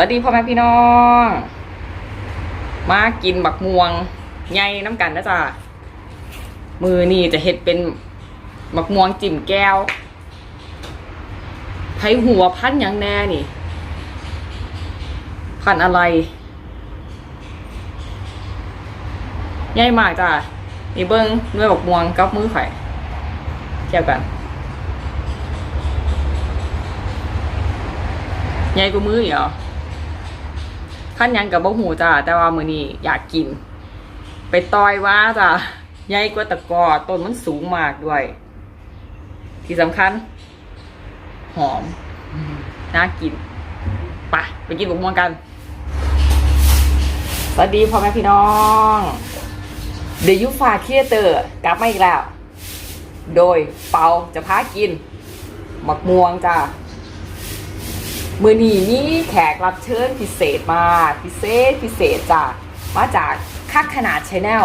วัสดีพ่อแม่พี่น้อง มากินบักม่วงใหญ่น้ำกันนะจ๊ะมือนี่จะเฮ็ดเป็นบักม่วงจิ้มแก้วไผหัวพันยังแน่นี่ พันอะไรใหญ่มากจ้ะนี่เบิ้งด้วยบักม่วงกับมือไข่เกี่ยวกันใหญ่กว่ามืออีกเหรอ ขั้นยังกับบ่หูจ้าแต่ว่ามือนี้อยากกิน ไปต่อยว่าจ้าใหญ่กว่าตะกอต้นมันสูงมากด้วย ที่สำคัญ หอม น่ากินไปไปกินบุกม่วงกัน สวัสดีพ่อแม่พี่น้อง เดยุฟาเคียเตอร์กลับมาอีกแล้ว โดยเปาจะพากินหมักม่วงจ้า มือนีนี่แขกรับเชิญพิเศษมากพิเศษพิเศษจ้ะมาจากคักขนาดชแนล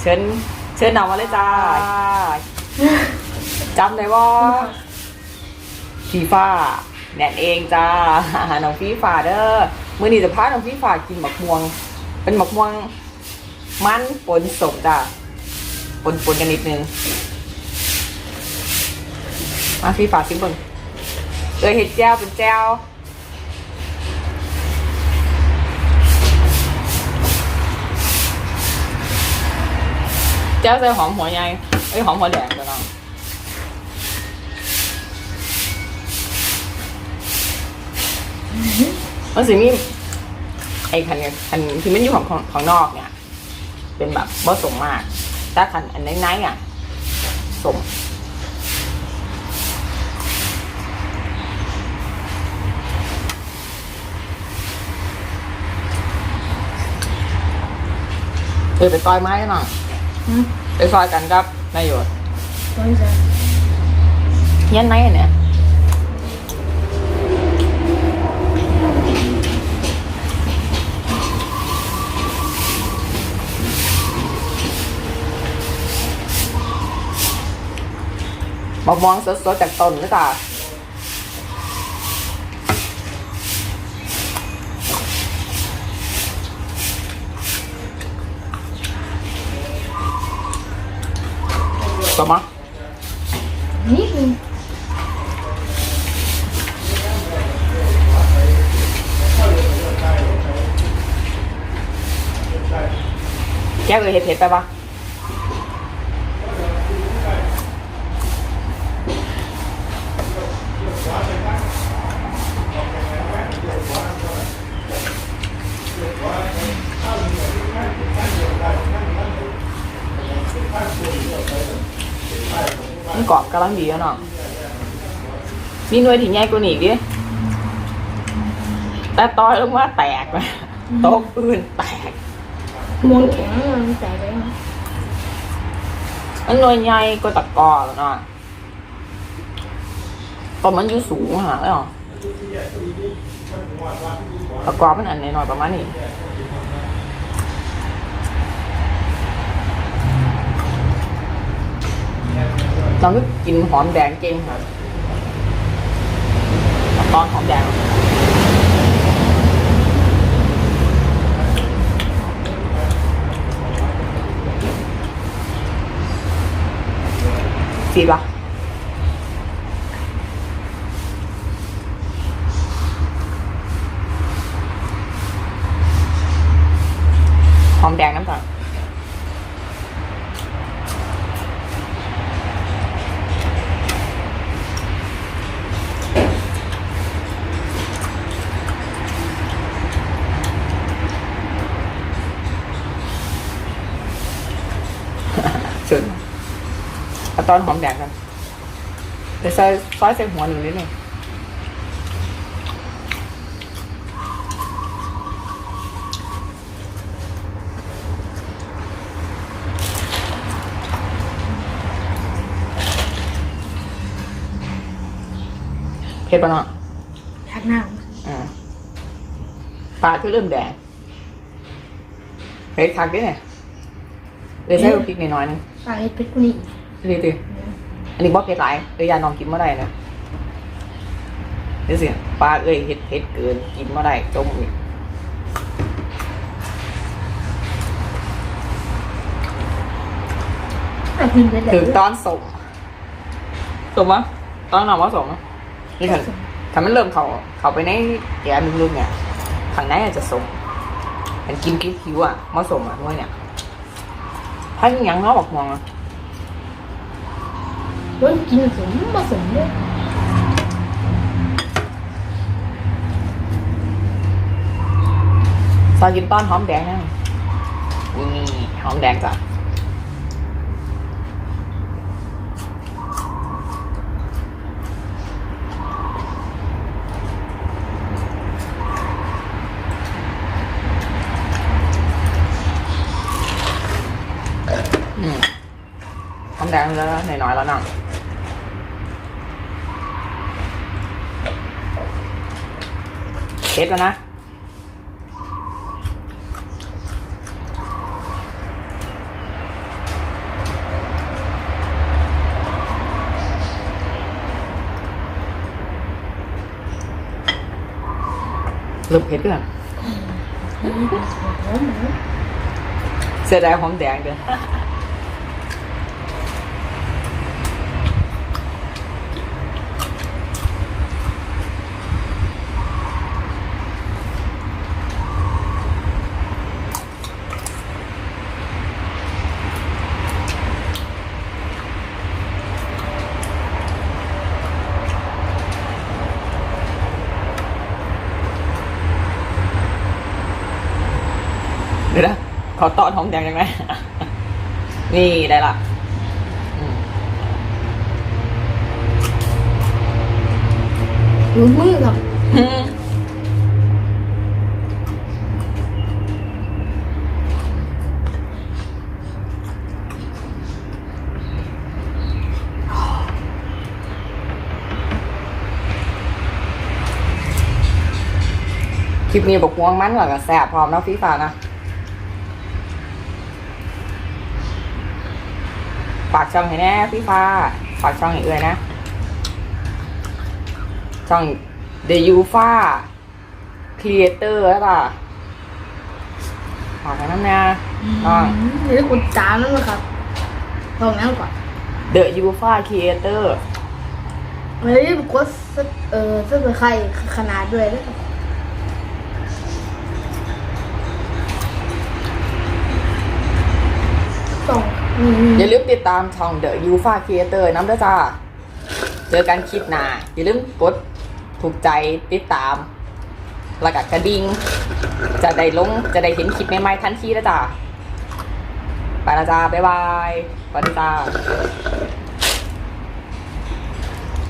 เชิญเชิญนำมาเลยจ้าจำได้ว่าฟีฟ้าแนนเองจ้าน้องฟีฟ้าเด้อมือนี้จะพาน้องฟีฟ้ากินหมักม่วง เป็นหมักม่วงมันปนสมจ้ะปนปนๆกันนิดนึงมาฟีฟ้าชิมบน เออเห็ดแจ้วเป็นแจ้วแจ้วใส่หอมหัวใหญ่ไอ้ยหอมหัวแดงจ้ะน้องมันสิมีไอ้คันเนี่ยคันที่มันอยู่ของของของนอกเนี่ย เป็นแบบบ่สมมากแต่คันอันไหนๆอะสม เออไปซอยไม้กันหน่อยอืมไปซอยกันครับนายโยชน์ไม่ใช่เฮียนไหนเนี่ยบอกมองสดๆจากต้นนะจ๊ะ สมะนิดนึงแก้ว กรอบกำลังดีแล้วเนาะมีหน่วยที่ใหญ่กว่านี้อีกดิแต่ตอยลงมาแตกไปโต๊ะอื่นแตกมวงแข็งมันแตกเลยนะมันหน่วยใหญ่ก็ตะกอแล้วเนาะตอนมันอยู่สูงหาเลยเหรอตะกอมันอันน้อยๆประมาณนี้ เราก็กินหอมแดงเก่งครับตอนหอมแดงสีปะหอมแดงน้ำตาล สุดเอาตอนหอมแดงกันเดี๋ยวซอยซอยใส่หัวหนึ่งนิดหนึ่งเผ็ดปะเนาะทักหน้าอ่าปลาก็เริ่มแดงเผ็ดคักด้วยเนี่ย เลยใส่พริกน้อยๆนึงปลาเห็ดเพชรกุนีนี่ดิอันนี้บอกเผ็ดหลายเลยยาน้องกินเมื่อไหร่นะนี่สิปลาเอ้ยเฮ็ดเฮ็ดเกินกินมาได้จมอีกอะกินไปเลยถึงตอนสมสมปะตอนหนอว่าสมปะนี่ถ้าถ้ามันเริ่มเขาเขาไปในแกนลึกๆเนี่ยข้างในอาจจะสมมันกินคิ้วๆอะมาสมอะด้วยเนี่ย ถ้าอย่างน้อยบอกมองอะมันกินสมมาสมเลย ซอยกินต้อนหอมแดงนะนี่หอมแดงจ้ะอืม หอมแดงแล้วหน่อยๆแล้วเนาะเผ็ดแล้วนะเริ่มเผ็ดแล้วหอมหอมเสียดายหอมแดงเด้อ อตอนหอมแดงยังไงนี่ได้ละอืมดูมือครับคลิปนี้บอกม่วงมันกว่ากับแสบพร้อมเนาะฟีฟ้านะ ฝากช่องให้แน่ฟีฟ้าฝากช่องให้เอื้อยนะ ช่อง The u f a Creator แล้วป่ะฝากกันน้ำนะน้องเดี๋ยวคุณจานแล้วนะครับลองนั่งก่อน The u f a Creator ไม่ได้กดสักเออสักใครขนาดด้วยนะครับ อย่าลืมติดตามช่อง The u f a Creator น้ำด้วยจ้า เจอกันคลิปหน้าอย่าลืมกดถูกใจติดตามแล้วก็กระดิ่งจะได้ลงจะได้เห็นคลิปใหม่ๆทันทีนะจ้าไปละจ้าบ๊ายบายสวัสดีจ้า